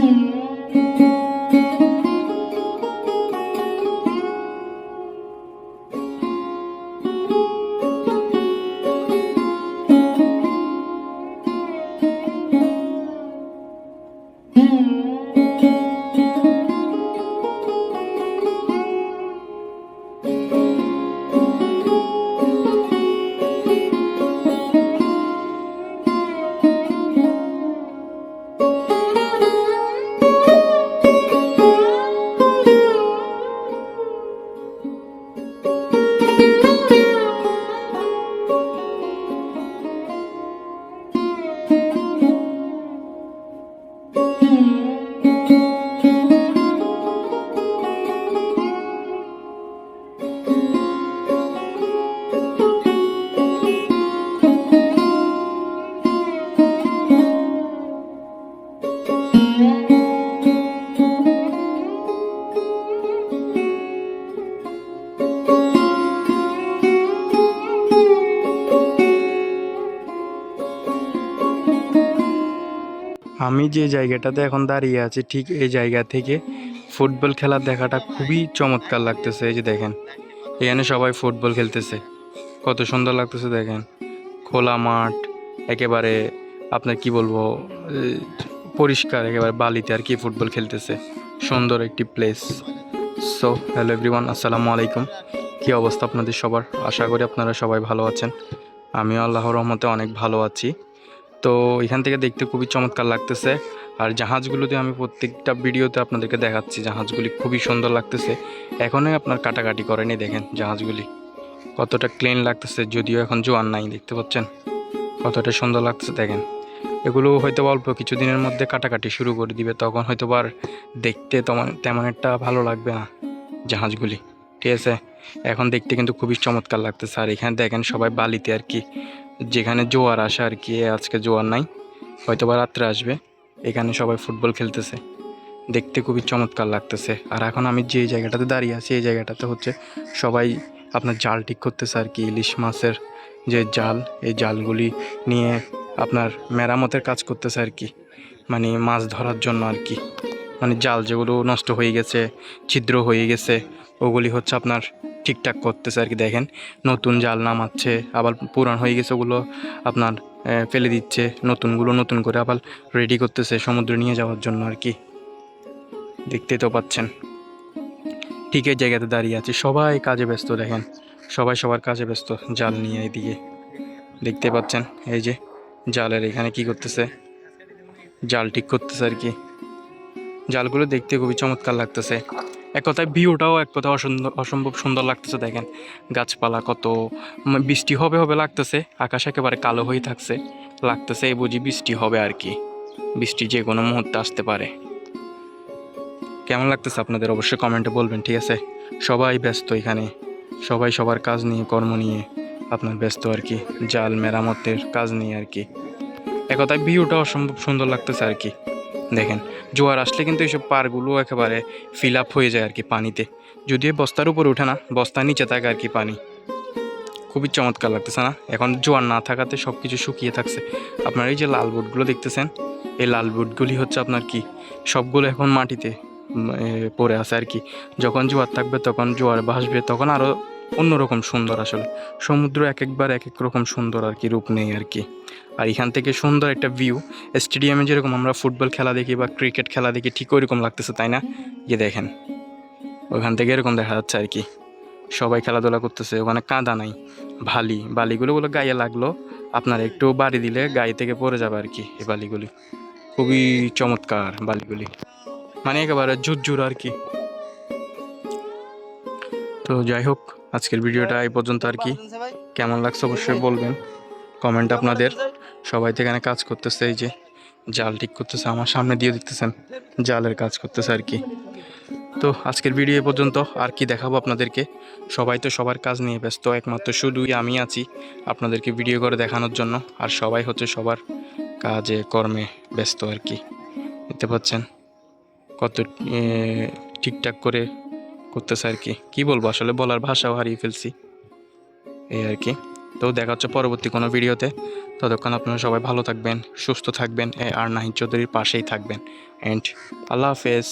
Mm-hmm. আমি যে জায়গাটাতে এখন দাঁড়িয়ে আছি, ঠিক এই জায়গা থেকে ফুটবল খেলা দেখাটা খুবই চমৎকার লাগতেছে, এই যে দেখেন। এখানে সবাই ফুটবল খেলতেছে। কত সুন্দর লাগতেছে, দেখেন। খোলা মাঠ, একেবারে আপনার কি বলব পরিষ্কার, একেবারে বালিতে আর কি ফুটবল খেলতেছে। সুন্দর একটি প্লেস সো হ্যালো এভরিওয়ান আসসালামু আলাইকুম। কী অবস্থা আপনাদের সবার? আশা করি আপনারা সবাই ভালো আছেন। আমিও আল্লাহর রহমতে অনেক ভালো আছি। তো এখান থেকে দেখতে খুবই চমৎকার লাগতেছে। আর জাহাজগুলোতে আমি প্রত্যেকটা ভিডিওতে আপনাদেরকে দেখাচ্ছি, জাহাজগুলি খুবই সুন্দর লাগতেছে। এখনই আপনার কাটাকাটি করেনি দেখেন জাহাজগুলি। কতটা ক্লিন লাগতেছে, যদিও এখন জোয়ার নাই, দেখতে পাচ্ছেন? কতটা সুন্দর লাগতেছে, দেখেন। এগুলো হয়তো অল্প কিছুদিনের মধ্যে কাটাকাটি শুরু করে দিবে, তখন হয়তো আর দেখতে তেমন একটা ভালো লাগবে না জাহাজগুলি। ঠিক আছে? এখন দেখতে কিন্তু খুবই চমৎকার লাগতেছে। আর এখানে দেখেন সবাই বালিতে আর কি যেখানে জোয়ার আসে আর কি আজকে জোয়ার নাই হয়তো বা রাত্রে আসবে। এখানে সবাই ফুটবল খেলতেছে। দেখতে খুবই চমৎকার লাগতেছে। আর এখন আমি যে জায়গাটাতে দাঁড়িয়ে আছি, এই জায়গাটাতে হচ্ছে সবাই আপনার জাল ঠিক করতেছে আর কি, ইলিশ মাছের যে জাল, এই জালগুলি নিয়ে আপনার মেরামতের কাজ করতেছে আর কি। মানে মাছ ধরার জন্য আর কি। মানে জাল যেগুলো নষ্ট হয়ে গেছে, ছিদ্র হয়ে গেছে, ওগুলি হচ্ছে আপনার ঠিকঠাক করতেছে আর কি, দেখেন। নতুন জাল নামাচ্ছে, আবার পুরান হয়ে গেছে ওগুলো আপনার ফেলে দিচ্ছে, নতুনগুলো নতুন করে আবার রেডি করতেছে সমুদ্রে নিয়ে যাওয়ার জন্য আর কি। দেখতে তো পাচ্ছেন। ঠিক এই জায়গাতে দাঁড়িয়ে আছে। সবাই কাজে ব্যস্ত, দেখেন। সবাই সবার কাজে ব্যস্ত জাল নিয়ে এদিকে। দেখতে পাচ্ছেন এই যে জালের এখানে কি করতেছে? জাল ঠিক করতেছে আর কি। জালগুলো দেখতে খুবই চমৎকার লাগতেছে। এক কথায় ভিউটাও এক কথায় অসুন্দর অসম্ভব সুন্দর লাগতেছে, দেখেন। গাছপালা কত বৃষ্টি হবে হবে লাগতেছে, আকাশ একেবারে কালো হয়ে থাকছে, লাগতেছে এই বুঝি বৃষ্টি হবে আর কি। বৃষ্টি যে কোনো মুহূর্তে আসতে পারে। কেমন লাগতেছে আপনাদের অবশ্যই কমেন্টে বলবেন, ঠিক আছে? সবাই ব্যস্ত এখানে, সবাই সবার কাজ নিয়ে, কর্ম নিয়ে, আপনার ব্যস্ত আর কি, জাল, মেরামতের কাজ নিয়ে আর কি। এক কথায় ভিউটা অসম্ভব সুন্দর লাগতেছে আর কি। দেখেন, জোয়ার আসলে কিন্তু এইসব পারগুলো একেবারে ফিল আপ হয়ে যায় আর কি পানিতে। যদিও বস্তার উপরে ওঠে না, বস্তার নিচে থাকে আর কি পানি। খুবই চমৎকার লাগতেছে না? এখন জোয়ার না থাকাতে সব কিছু শুকিয়ে থাকছে। আপনার এই যে লাল বুটগুলো দেখতেছেন, এই লাল বুটগুলি হচ্ছে আপনার কি? সবগুলো এখন মাটিতে পড়ে আছে আর কি। যখন জোয়ার থাকবে, তখন জোয়ার ভাসবে, তখন আরও অন্যরকম সুন্দর আসলে। সমুদ্র এক একবার এক এক রকম সুন্দর আর কি, রূপ নেই আর কি। আর এখান থেকে সুন্দর একটা ভিউ স্টেডিয়ামে যেরকম আমরা ফুটবল খেলা দেখি বা ক্রিকেট খেলা দেখি, ঠিক ওইরকম লাগতেছে, তাই না? গিয়ে দেখেন ওখান থেকে এরকম দেখা যাচ্ছে আর কি। সবাই খেলাধুলা করতেছে, ওখানে কাঁদা নাই, বালি। বালিগুলো গুলো গায়ে লাগল, আপনার একটু বাড়ি দিলে গায়ে থেকে পড়ে যাবে আর কি, এই বালিগুলি। খুবই চমৎকার বালিগুলি। মানে একেবারে ঝুরঝুর আর কি। তো যাই হোক, আজকের ভিডিওটা এই পর্যন্ত আর কি। কেমন লাগছে অবশ্যই বলবেন। কমেন্ট আপনাদের। সবাই তো এখানে কাজ করতেছে, এই যে জাল ঠিক করতেছে, আমার সামনে দিয়ে দেখতেছেন জালের কাজ করতেছে আর কি। তো আজকের ভিডিও এ পর্যন্ত আর কি দেখাবো আপনাদেরকে। সবাই তো সবার কাজ নিয়ে ব্যস্ত, একমাত্র শুধুই আমি আছি আপনাদেরকে ভিডিও করে দেখানোর জন্য, আর সবাই হচ্ছে সবার কাজে, কর্মে ব্যস্ত আর কি। দেখতে পাচ্ছেন কত ঠিকঠাক করে করতেছে আর কি। কী বলব, আসলে বলার ভাষাও হারিয়ে ফেলছি। এই আর কি। তো দেখা হচ্ছে পরবর্তী কোনো ভিডিওতে। ততক্ষণ আপনারা সবাই ভালো থাকবেন, সুস্থ থাকবেন আর নাহিদ চৌধুরীর পাশেই থাকবেন। অ্যান্ড আল্লাহ হাফেজ।